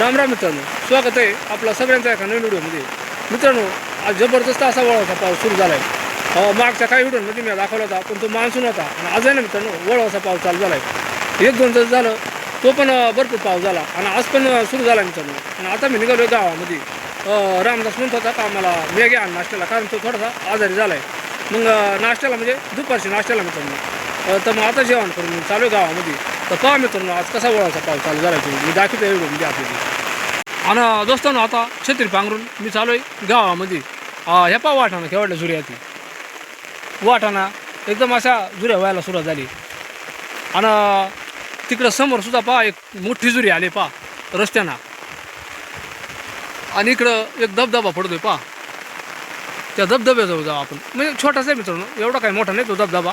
राम राम मित्रांनो स्वागत आहे आपला सगळ्यांचा एका नवीन व्हिडिओमध्ये. मित्रांनो आज जबरदस्त असा वळवाचा पाऊस सुरू झाला आहे मागच्या काही व्हिडिओमध्ये मी दाखवला होता पण तो मान्सून होता. आणि आज आहे ना मित्रांनो असा पाऊस चालू झाला आहे एक दोन तास झालं तो पण भरपूर पाऊस झाला. आणि आज पण सुरू झाला मित्रांनो. आणि आता मी निघालो गावामध्ये. रामदास म्हणत होता का मला मॅगी आण नाश्त्याला कारण तो थोडासा आजारी झाला आहे मग नाश्त्याला म्हणजे दुपारची नाश्त्याला मित्रांनो. तर मग आता जेवण करून चालू आहे गावामध्ये. तर पहा मित्रांनो आज कसा वळायचा पाऊस चालू झाला की मी दाखवतो व्हिडिओमध्ये म्हणजे आपल्याला. आणि दोस्तांनो आता छत्री पांघरून मी चालू आहे गावामध्ये ह्या पा वाटाणा केवढल्या झुऱ्या वाटाणा एकदम अशा जुऱ्या व्हायला सुरुवात झाली. आणि तिकडं समोर सुद्धा पहा एक मोठी जुरी आली पहा रस्त्यानं. आणि इकडं एक धबधबा पडतोय पहा. त्या धबधब्याजवळ जाऊ आपण. म्हणजे छोटासा आहे मित्रांनो एवढा काही मोठा नाही तो धबधबा.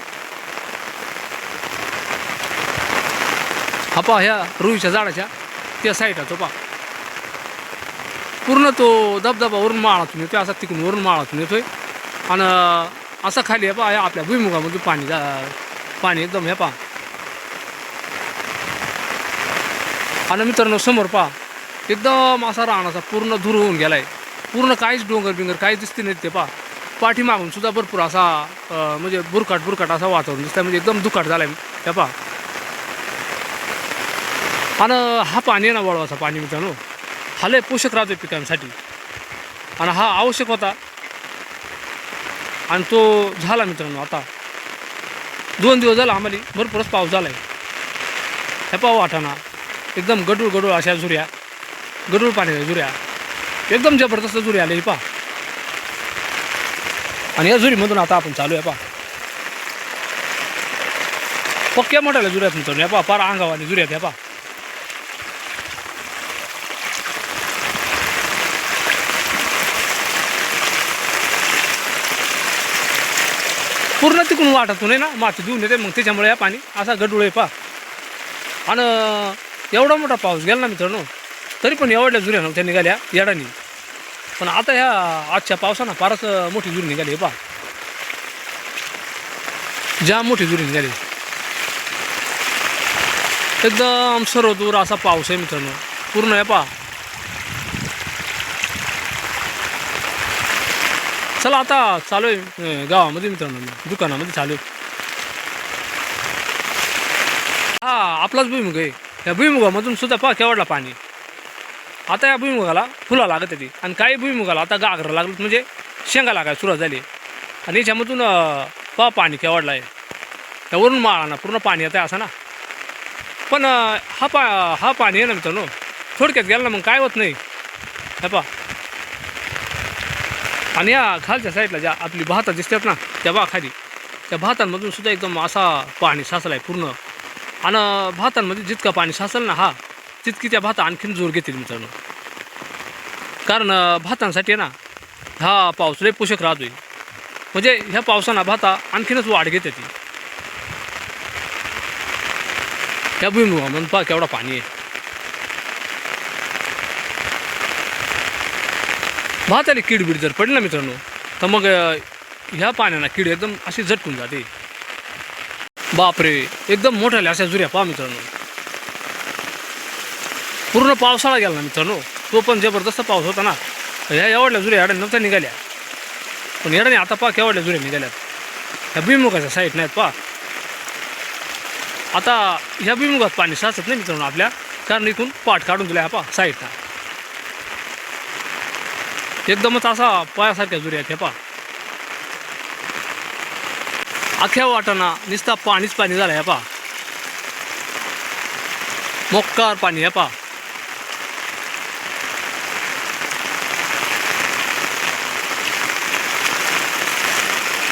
हा पहा ह्या रुईच्या झाडाच्या त्या साईडला तो पहा. पूर्ण तो धबधबावरून माळातून येतोय असा तिकडून वरून माळातून येतोय. आणि असा खाली आहे पहा ह्या आपल्या भुईमुगामध्ये पाणी जा पाणी एकदम हे पहा. आणि मित्रांनो समोर पहा एकदम असा राहण्याचा पूर्ण धूर होऊन गेलाय. पूर्ण काहीच डोंगर बिंगर काहीच दिसते नाही ते पहा. पाठीमागून सुद्धा भरपूर असा म्हणजे बुरकाट बुरकाट असा वातावरण दिसतंय म्हणजे एकदम दुकाट झालाय हे पहा. आणि हा पाणी आहे ना वळवाचा पाणी मित्रांनो. हा लय पोषक राहतो पिकांसाठी. आणि हा आवश्यक होता. आणि तो झाला मित्रांनो आता. दोन दिवस झाला आम्हाला. भरपूरच पाऊस झाला आहे ह्या पाव वाटाणा एकदम गडूळ गडूळ अशा झुऱ्या. गडूळ पाण्याच्या झुऱ्या. एकदम जबरदस्त झुरी आले पा आणि या झुरीमधून आता आपण चालू आहे पा पक्क्या मोठ्याला झुऱ्यात मित्रांनो. या पा पार अंगावाने झुऱ्यात या पा पूर्ण तिकडून वाटातून आहे ना माती देऊन येते मग त्याच्यामुळे या पाणी असा गडूळ आहे पा. आणि एवढा मोठा पाऊस गेला ना मित्रांनो तरी पण एवढ्या जुऱ्या नव्हत्या निघाल्या येडानी. पण आता ह्या आजच्या पावसानं फारच मोठी जुरी निघाली आहे पा. जाम मोठी जुरी निघाली. एकदम सर्व दूर असा पाऊस आहे मित्रांनो. पूर्ण आहे पा. चला आता चालू आहे गावामध्ये मित्रांनो दुकानामध्ये चालू आहे. हा आपलाच भुईमुग आहे. या भुईमुगामधून सुद्धा पहा केवढला पाणी आता या भुईमुगाला फुला लागत होती आणि काही भुईमुगाला आता गागरं लागलं म्हणजे शेंगा लागायला सुरुवात झाली आणि याच्यामधून पा पहा पाणी केवढला आहे. त्या वरून माळा ना पूर्ण पाणी आता असं ना. पण हा पा हा पाणी आहे ना मित्रांनो थोडक्यात गेला ना मग काय होत नाही. हे पहा. आणि या खालच्या साईडला ज्या आपली भाता दिसतात ना त्या बा खाली. त्या भातांमधून सुद्धा एकदम असा पाणी साचला आहे पूर्ण. आणि भातांमध्ये जितका पाणी साचल ना हा तितकी त्या भाता आणखीन जोर घेतील मित्रांनो. कारण भातांसाठी आहे ना हा पाऊस लय पोषक राहतोय. म्हणजे ह्या पावसानं भाता आणखीनच वाढ घेते ती. ह्या भुईमुगामधून पा केवढा पाणी आहे. भाताला कीड बीड जर पडली ना मित्रांनो तर मग ह्या पाण्यानं कीड एकदम अशी झटकून जाते. बापरे एकदम मोठ्याल्या अशा जुऱ्या पहा मित्रांनो. पूर्ण पावसाळा गेला ना मित्रांनो तो पण जबरदस्त पाऊस होता ना. ह्या एवढल्या जुऱ्या एवढ्या नव्हत्या निघाल्या. पण एवढ्याने आता पहा केवढल्या जुऱ्या निघाल्यात. ह्या भुईमुगाच्या साईड नाहीत पहा. आता ह्या भुईमुगात पाणी साचत नाही मित्रांनो आपल्या कारण इथून पाठ काढून दिला पहा साईडला एकदमच असा पायासारख्या जुऱ्या आहेत हे पा अख्या वाटाणा निस्ता पाणीच पाणी झालं हे पहा. मोक्कार पाणी हे पहा.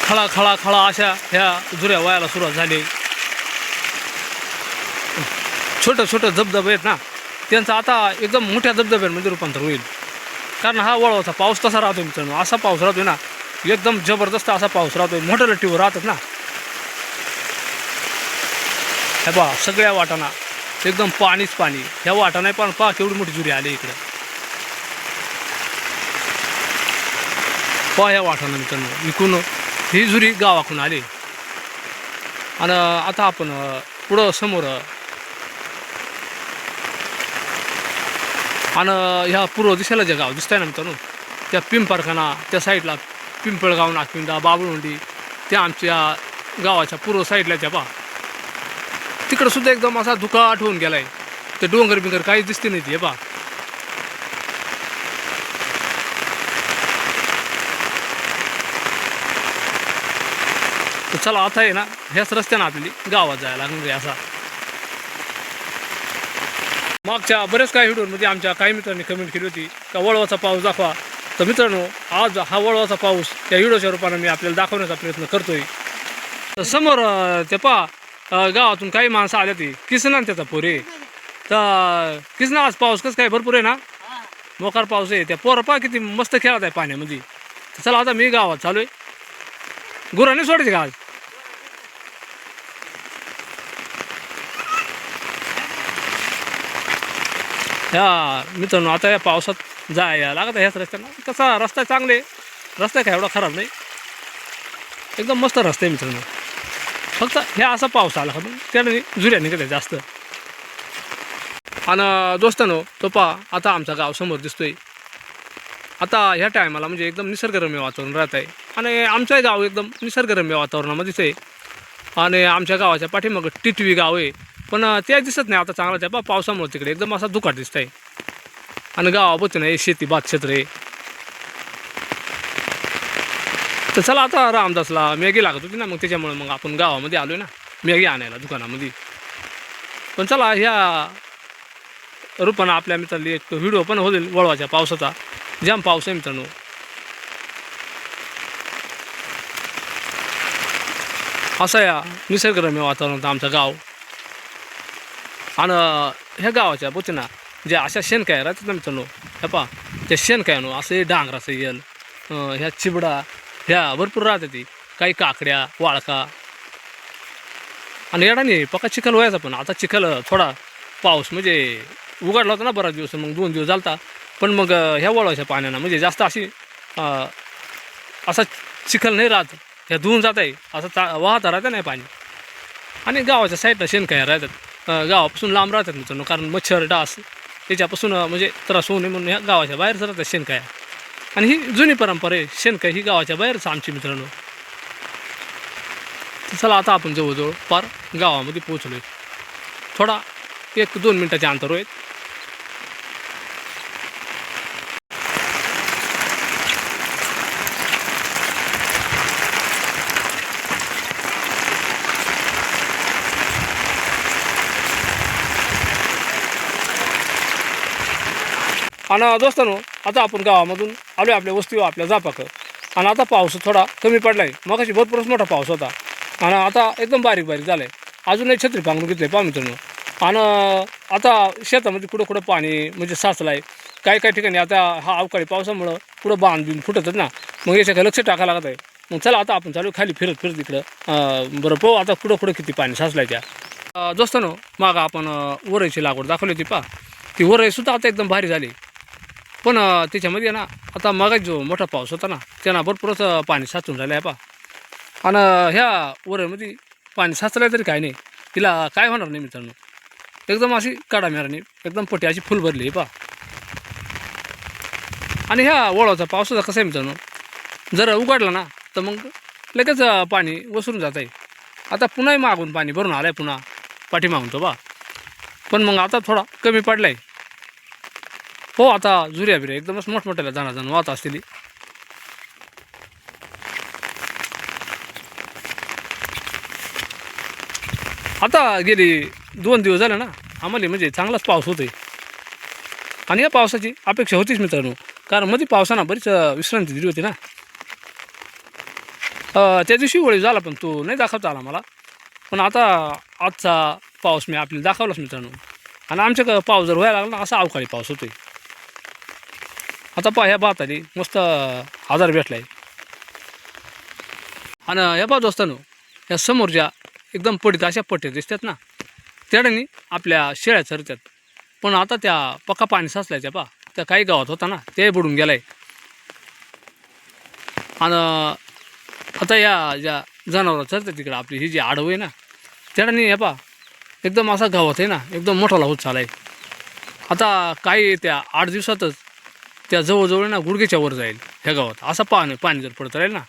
खळा खळा खळा अशा ह्या जुऱ्या वयाला सुरुवात झाली. छोटं छोटं धबधबे आहेत ना त्यांचं आता एकदम मोठ्या धबधब्यांमध्ये रूपांतर होईल. कारण हा वळवाचा पाऊस तसा राहतो मित्रांनो. असा पाऊस राहतो ना एकदम जबरदस्त असा पाऊस राहतोय. मोठ्या लट्टीवर राहतात ना. हे पहा सगळ्या वाटाणा एकदम पाणीच पाणी. ह्या वाटाणा पण पहा केवढी मोठी जुरी आली इकडे. पहा ह्या वाटाणा मित्रांनो. इकून ही जुरी गावाकडून आली. आणि आता आपण पुढं समोर आणि ह्या पूर्व दिशेला जे गाव दिसतंय ना मित्रांनो त्या पिंपरखाना त्या साईडला पिंपळगाव नागपिंडा बाबुळुंडी त्या आमच्या गावाच्या पूर्व साईडला त्या पा तिकडं सुद्धा एकदम असा धुका आठवून गेलाय. ते डोंगर बिंगर काही दिसते नाही ते पा तर चला आता आहे ना ह्याच रस्त्यानं आपली गावात जायला लागणार असा. मागच्या बरेच काही व्हिडिओमध्ये आमच्या काही मित्रांनी कमेंट केली होती का वळवाचा पाऊस दाखवा. तर मित्रांनो आज हा वळवाचा पाऊस त्या व्हिडिओच्या रूपानं मी आपल्याला दाखवण्याचा प्रयत्न करतोय. तर समोर ते पा गावातून काही माणसं आल्या ती. किसना त्याचा पोरे तर किसना आज पाऊस कसं काय भरपूर आहे ना? मोकार पाऊस आहे. त्या पोरं पा किती मस्त खेळत आहे पाण्यामध्ये. चला आता मी गावात चालू आहे. गुराने सोडायचे का आज? ह्या मित्रांनो आता या पावसात जाया लागत आहे ह्याच रस्त्यानं. कसा रस्ता चांगले रस्ता काय एवढा खराब नाही. एकदम मस्त रस्ता आहे मित्रांनो. फक्त ह्या असा पाऊस आला का मग त्याने जुऱ्या निघत जास्त. आणि दोस्तानो तो पा आता आमचा गाव समोर दिसतोय. आता ह्या टायमाला म्हणजे एकदम निसर्गरम्य वातावरण राहत आहे. आणि आमचं गाव एकदम निसर्गरम्य वातावरणामध्येच आहे आणि आमच्या गावाच्या पाठीमागं टिटवी गाव आहे. पण ते दिसत नाही आता चांगलं त्या पा पावसामुळे तिकडे एकदम असा दुखाट दिसत आहे आणि गावाबद्दल नाही शेती भात क्षेत्र आहे तर चला आता रामदासला मॅगी लागत होती ना मग त्याच्यामुळे मग आपण गावामध्ये आलो ना मॅगी आणायला दुकानामध्ये. पण चला ह्या रूपानं आपल्या मित्रांनी एक व्हिडिओ पण होईल वळवाच्या पावसाचा. जाम पाऊस आहे मित्रांनो. असं या निसर्गरम्य वातावरणात आमचं गाव. आणि ह्या गावाच्या बोतीना ज्या अशा शेणकाय राहतात ना मित्रांनो ह्या पा त्या शेणकायनो असं डांगराचं येल ह्या चिबडा ह्या भरपूर राहतात ती काही काकड्या वाळका. आणि येडा नाही पक्का चिखल व्हायचा पण. आता चिखल थोडा पाऊस म्हणजे उघडला होता ना बराच दिवस मग दोन दिवस झालता. पण मग ह्या वळवाच्या पाण्यानं म्हणजे जास्त अशी असा चिखल नाही राहत. ह्या धुवून जात आहे असं चा वाहता राहतं नाही पाणी. आणि गावाच्या साईडला शेणकाया राहतात. गावापासून लांब राहतात मित्रांनो कारण मच्छर डास त्याच्यापासून म्हणजे त्रास होऊ नये म्हणून ह्या गावाच्या बाहेरच राहतात शेणकाया आणि ही जुनी परंपरा आहे शेणकाय ही गावाच्या बाहेरच आमची मित्रांनो. चला आता आपण जवळजवळ पार गावामध्ये पोहोचलो थोडा एक दोन मिनटाचे अंतर होईल आणि दोस्तानो आता आपण गावामधून आलो आपल्या वस्तीवर आपल्या जापाकं. आणि आता पाऊस थोडा कमी पडला आहे मगाशी भरपूरच मोठा पाऊस होता. आणि आता एकदम बारीक बारीक झाला आहे अजूनही छत्री पांघरून घेतलं आहे पहा मित्रांनो. आणि आता शेतामध्ये कुठं कुठं पाणी म्हणजे साचलं आहे काही काही ठिकाणी आता हा अवकाळी पावसामुळं कुठं बांध बिन फुटतात ना. मग याच्याकडे लक्ष टाकायला लागत आहे. मग चला आता आपण चालू खाली फिरत फिरत इकडं बरं पाहू आता कुठं कुठं किती पाणी साचलं आहे त्या. अं, दोस्तानो मागं आपण वरईची लागवड दाखवली होती पा ती वरईसुद्धा आता एकदम भारी झाली. पण त्याच्यामध्ये ना आता मगाच जो मोठा पाऊस होता ना त्यांना भरपूरच पाणी साचून राहिलं आहे पा आणि ह्या वरमध्ये पाणी साचलं तरी काय नाही. तिला काय होणार नाही मित्रांनो. एकदम अशी काढा मेराने एकदम पटी अशी फुल भरली आहे पा आणि ह्या ओळाचा पावसाचा कसं आहे मित्रांनो? जर उघडला ना तर मग लगेच पाणी वसरून जात आहे आता पुन्हाही मागून पाणी भरून आलं आहे पुन्हा पाठीमागून तो बा. पण मग आता थोडा कमी पडला आहे हो आता जुऱ्या बिऱ्या एकदमच मोठमोठ्याला जाणार जाणं वाहत असतील आता गेली दोन दिवस झाले ना आम्हाला म्हणजे चांगलाच पाऊस होतोय. आणि या पावसाची अपेक्षा होतीच मित्रांनो कारण मध्ये पावसानं बरीच विश्रांती दिली होती ना. त्या दिवशी वळी झाला पण तो नाही दाखवता आला मला. पण आता आजचा पाऊस मी आपल्याला दाखवलाच मित्रांनो. आणि आमच्याकडं पाऊस जर व्हायला लागला ना असा अवकाळी पाऊस होतोय. आता पहा ह्या भाताली मस्त आजार भेटला आहे आणि ह्या पहा असताना ह्या समोरच्या एकदम पडीत अशा पट्ट्या दिसतात ना त्याने आपल्या शेळ्या चरतात पण आता त्या पक्का पाणी साचल्याच्या पा त्या काही गावात होता ना ते बुडून गेलाय. आणि आता या ज्या जनावरं चरतात तिकडं आपली ही जी आडव आहे ना त्याने हे पा एकदम असा गावात आहे ना एकदम मोठाला होत चालाय आता काही त्या आठ दिवसातच त्या जवळजवळ ना गुडघेच्या वर जाईल ह्या गावात. असं पाणी पाणी जर पडत राहील ना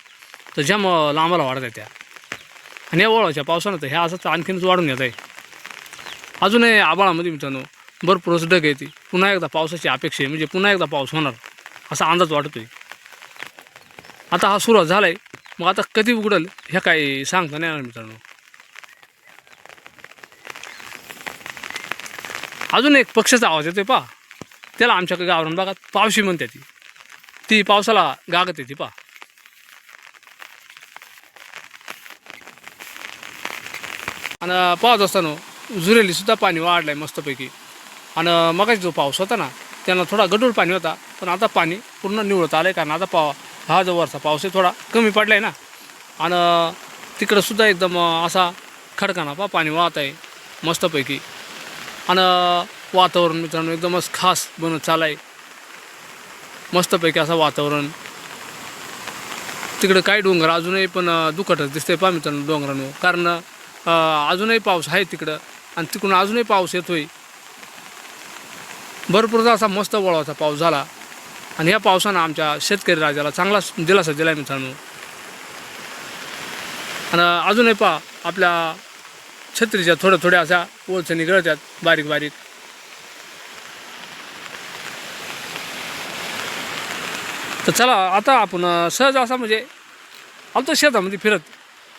तर जाम लांबाला वाढत आहे त्या. आणि या ओळाच्या पावसानं तर ह्या असंच आणखीनच वाढून येत आहे. अजूनही आबाळामध्ये मित्रांनो भरपूरच डग येते पुन्हा एकदा पावसाची अपेक्षा आहे म्हणजे पुन्हा एकदा पाऊस होणार असा अंदाज वाटतोय. आता हा सुरुवात झाला आहे मग आता कधी उघडल ह्या काही सांगता नाही येणार मित्रांनो. अजून एक पक्षाचा आवाज येतोय पा त्याला आमच्याकडे गावरान भागात पावशी म्हणते ती. ती पावसाला गागत येते पा आणि पावत असताना जुरेली सुद्धा पाणी वाढलं आहे मस्तपैकी. आणि मगाच जो पाऊस होता ना त्यांना थोडा गडूळ पाणी होता पण आता पाणी पूर्ण निवळत आलं आहे कारण आता पाव हा जो वरचा पाऊस आहे थोडा कमी पडला आहे ना. आणि तिकडं सुद्धा एकदम असा खडकाना पा पाणी वाहत आहे मस्तपैकी. आणि वातावरण मित्रांनो एकदमच खास बनत चालाय आहे मस्तपैकी असं वातावरण. तिकडं काही डोंगर? अजूनही पण दुखटच दिसते पहा मित्रांनो डोंगरांवर. कारण अजूनही पाऊस आहे तिकडं. आणि तिकडून अजूनही पाऊस येतोय. भरपूर असा मस्त वळवाचा पाऊस झाला. आणि या पावसानं आमच्या शेतकरी राजाला चांगला दिलासा दिला आहे मित्रांनो. आणि अजूनही पहा आपल्या छत्रीच्या थोड्या थोड्या अशा ओळचणी गळत्यात बारीक बारीक. तर चला आता आपण सहज असा म्हणजे आलतो शेतामध्ये फिरत.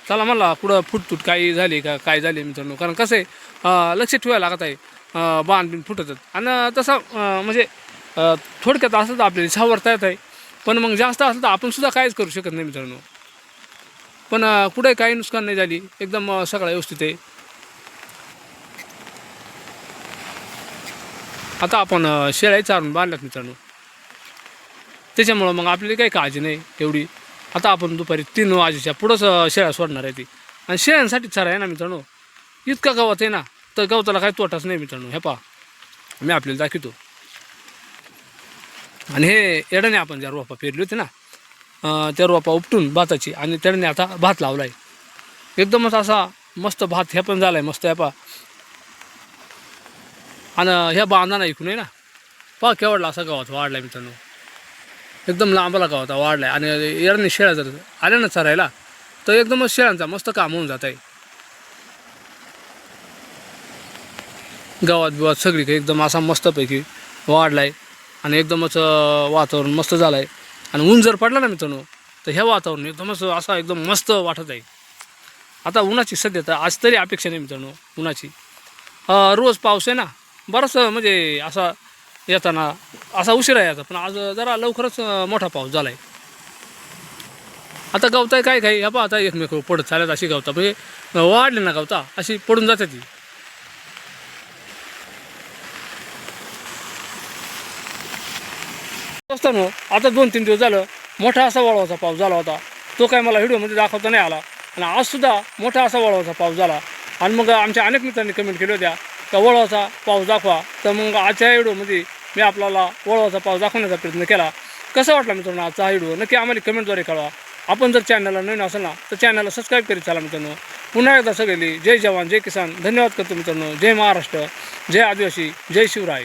चला मला कुठं फुटतूट काही झाली का काय झाली मित्रांनो? कारण कसं आहे लक्ष ठेवायला लागत आहे बाण बिन फुटतात आणि तसं म्हणजे थोडक्यात असं तर आपल्याला सावरता येत आहे. पण मग जास्त असलं तर आपणसुद्धा काहीच करू शकत नाही मित्रांनो. पण कुठे काही नुकसान नाही झाली. एकदम सगळं व्यवस्थित आहे. आता आपण अं, शेळ्या चारून बांधल्यात मित्रांनो. त्याच्यामुळं मग आपल्याला काही काळजी नाही एवढी आता आपण दुपारी तीन वाजेच्या पुढंच शेळ्या सोडणार आहे ती. आणि शेळ्यांसाठी चारा आहे ना मित्रांनो. इतका गवत आहे ना तर गवताला काही तोटाच नाही मित्रांनो. हे पहा मी आपल्याला दाखवतो. आणि हे एडाने आपण ज्या रोपा पेरली होती ना त्या रोपा उपटून भाताची आणि त्याने आता भात लावला आहे एकदमच असा मस्त भात हे पण झाला आहे मस्त हे पहा. आणि ह्या बांधाना ऐकून आहे ना पा केवढला असा गवत वाढला आहे मित्रांनो. एकदम लांबाला होता वाढला आहे आणि एरणी शेळ्या जर आल्या ना चरायला तर एकदमच शेळ्यांचा मस्त काम होऊन जात आहे गावात बिवात सगळीकडे एकदम असा मस्तपैकी वाढला आहे आणि एकदमच वातावरण मस्त झालं आहे आणि ऊन जर पडला ना मित्रांनो तर ह्या वातावरण एकदमच असा एकदम मस्त वाटत आहे. आता उन्हाची सध्या तर आज तरी अपेक्षा नाही मित्रांनो उन्हाची. रोज पाऊस आहे ना बरंच म्हणजे असा येताना असा उशीर आहे यायचा पण आज जरा लवकरच मोठा पाऊस झाला आहे आता गवताय काय काय? ह्या पहा आता एकमेक पडत चालत अशी गवता. म्हणजे वाढले ना गवता अशी पडून जाते ती. असताना आता दोन तीन दिवस झालं मोठा असा वळवाचा पाऊस झाला होता. तो काय मला व्हिडिओमध्ये दाखवता नाही आला. आणि आजसुद्धा मोठा असा वळवाचा पाऊस झाला. आणि मग आमच्या अनेक मित्रांनी कमेंट केल्या होत्या का वळवाचा पाऊस दाखवा. तर मग आजच्या व्हिडिओमध्ये मी आपल्याला वळवाचा पाऊस दाखवण्याचा प्रयत्न केला. कसा वाटला मित्रांनो आजचा हा व्हिडिओ? नक्की आम्हाला कमेंटद्वारे कळवा. आपण जर चॅनलला नवीन असेल ना तर चॅनलला सबस्क्राईब करीत चला मित्रांनो. पुन्हा एकदा सगळी जय जवान जय किसान. धन्यवाद करतो मित्रांनो. जय महाराष्ट्र जय आदिवासी जय शिवराय.